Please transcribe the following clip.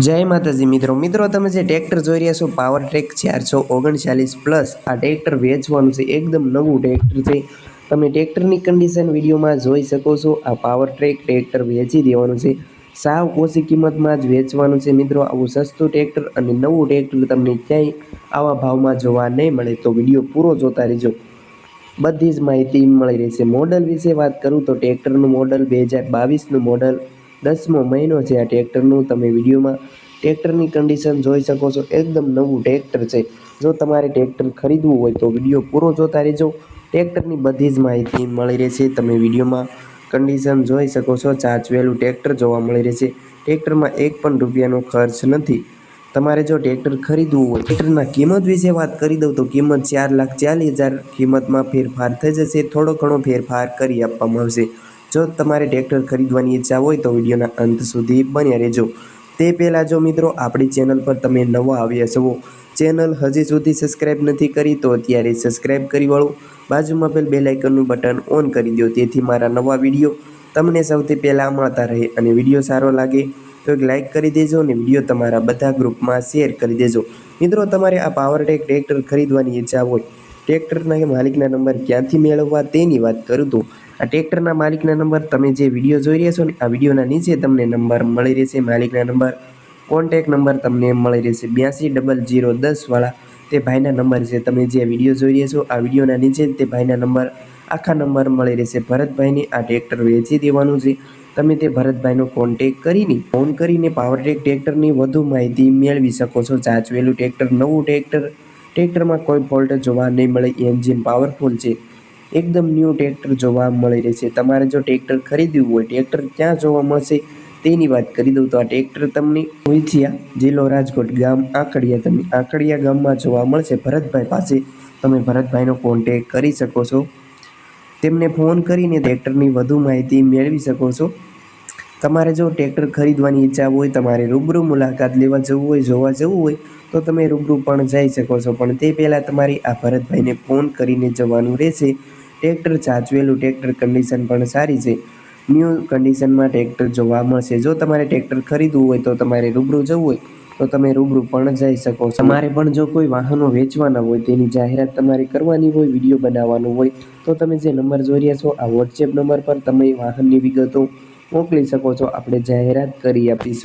જય માતાજી મિત્રો. મિત્રો, તમે જે ટ્રેક્ટર જોઈ રહ્યા છો પાવર ટ્રેક ચારસો ઓગણચાલીસ પ્લસ આ ટ્રેક્ટર વેચવાનું છે, એકદમ નવું ટ્રેક્ટર છે. તમે ટ્રેક્ટરની કન્ડિશન વિડીયોમાં જોઈ શકો છો, આ પાવર ટ્રેક ટ્રેક્ટર વેચી દેવાનું છે. સાવ ઓછી કિંમતમાં જ વેચવાનું છે મિત્રો, આવું સસ્તું ટ્રેક્ટર અને નવું ટ્રેક્ટર તમને ક્યાંય આવા ભાવમાં જોવા નહીં મળે, તો વીડિયો પૂરો જોતા રહેજો. બધી જ માહિતી મળી રહેશે. મોડલ વિશે વાત કરું તો ટ્રેક્ટરનું મોડલ બે હજાર બાવીસનું મોડલ દસમો મહિનો છે આ ટ્રેક્ટરનું. તમે વિડીયોમાં ટ્રેક્ટરની કન્ડિશન જોઈ શકો છો. એકદમ નવું ટ્રેક્ટર છે. જો તમારે ટ્રેક્ટર ખરીદવું હોય તો વીડિયો પૂરો જોતા રહેજો. ટ્રેક્ટરની બધી જ માહિતી મળી રહેશે. તમે વિડીયોમાં કન્ડિશન જોઈ શકો છો. ચાચવેલું ટ્રેક્ટર જોવા મળી રહેશે. ટ્રેક્ટરમાં એક પણ રૂપિયાનો ખર્ચ નથી. તમારે જો ટ્રેક્ટર ખરીદવું હોય, ટ્રેક્ટરના કિંમત વિશે વાત કરી દઉં તો કિંમત ચાર લાખ ચાલીસ હજાર કિંમતમાં ફેરફાર થઈ જશે. થોડો ઘણો ફેરફાર કરી આપવામાં આવશે. જો તમારે ટ્રેક્ટર ખરીદવાની ઈચ્છા હોય તો વિડીયોના અંત સુધી બન્યા રહેજો. તે પહેલાં જો મિત્રો, આપણી ચેનલ પર તમે નવા આવ્યા છો, ચેનલ હજી સુધી સબસ્ક્રાઈબ નથી કરી તો અત્યારે સબસ્ક્રાઈબ કરી વાળો. બાજુમાં પેલ બેલાઇકનનું બટન ઓન કરી દો, તેથી મારા નવા વીડિયો તમને સૌથી પહેલાં મળતા રહે અને વીડિયો સારો લાગે તો એક લાઇક કરી દેજો અને વીડિયો તમારા બધા ગ્રુપમાં શેર કરી દેજો. મિત્રો, તમારે આ પાવરટેક ટ્રેક્ટર ખરીદવાની ઈચ્છા હોય ટ્રેક્ટરના માલિકના નંબર ક્યાંથી મેળવવા તેની વાત કરું તો આ ટ્રેક્ટરના માલિકના નંબર તમે જે વીડિયો જોઈ રહ્યા છો ને, આ વિડીયોના નીચે તમને નંબર મળી રહેશે, માલિકના નંબર, કોન્ટેક નંબર તમને મળી રહેશે. બ્યાસી ડબલ જીરો દસવાળા. તે ભાઈના નંબર છે. તમે જે વીડિયો જોઈ રહ્યા છો, આ વિડીયોના નીચે તે ભાઈના નંબર, આખા નંબર મળી રહેશે. ભરતભાઈને આ ટ્રેક્ટર વેચી દેવાનું છે. તમે તે ભરતભાઈનો કોન્ટેક કરીને, ફોન કરીને પાવરટેક ટ્રેક્ટરની વધુ માહિતી મેળવી શકો છો. ચાચવેલું ટ્રેક્ટર, નવું ટ્રેક્ટર ટ્રેક્ટરમાં કોઈ ફોલ્ટ જોવા નહીં મળે એન્જિન પાવરફુલ છે. એકદમ ન્યૂ ટ્રેક્ટર જોવા મળી રહેશે તમારે જો ટ્રેક્ટર ખરીદવું હોય, ટ્રેક્ટર ક્યાં જોવા મળશે તેની વાત કરી દઉં તો આ ટ્રેક્ટર તમને ઉઈથિયા જિલ્લો રાજકોટ ગામ આંકડિયા તમે, આંકડિયા ગામમાં જોવા મળશે. ભરતભાઈ પાસે તમે ભરતભાઈનો કોન્ટેક કરી શકો છો. તેમને ફોન કરીને ટ્રેક્ટરની વધુ માહિતી મેળવી શકો છો. તમારે જો ટ્રેક્ટર ખરીદવાની ઈચ્છા હોય, તમારે રૂબરૂ મુલાકાત લેવા જવું હોય, જોવા જવું હોય, તો તમે રૂબરૂ પણ જઈ શકો છો. પણ તે પહેલાં તમારી આ ભરતભાઈને ફોન કરીને જવાનું રહેશે. ટ્રેક્ટર સાચવેલું, ટ્રેક્ટર કન્ડિશન પણ સારી છે. ન્યૂ કન્ડિશનમાં ટ્રેક્ટર જોવા મળશે. જો તમારે ટ્રેક્ટર ખરીદવું હોય, તો તમારે રૂબરૂ જવું હોય, તો તમે રૂબરૂ પણ જઈ શકો છો. તમારે પણ જો કોઈ વાહનો વેચવાના હોય, તેની જાહેરાત તમારે કરવાની હોય, વીડિયો બનાવવાનો હોય, તો તમે જે નંબર જોઈ રહ્યા છો, આ વોટ્સએપ નંબર પર તમે વાહનની વિગતો મોકલી શકો છો. આપણે જાહેરાત કરી આપીશું.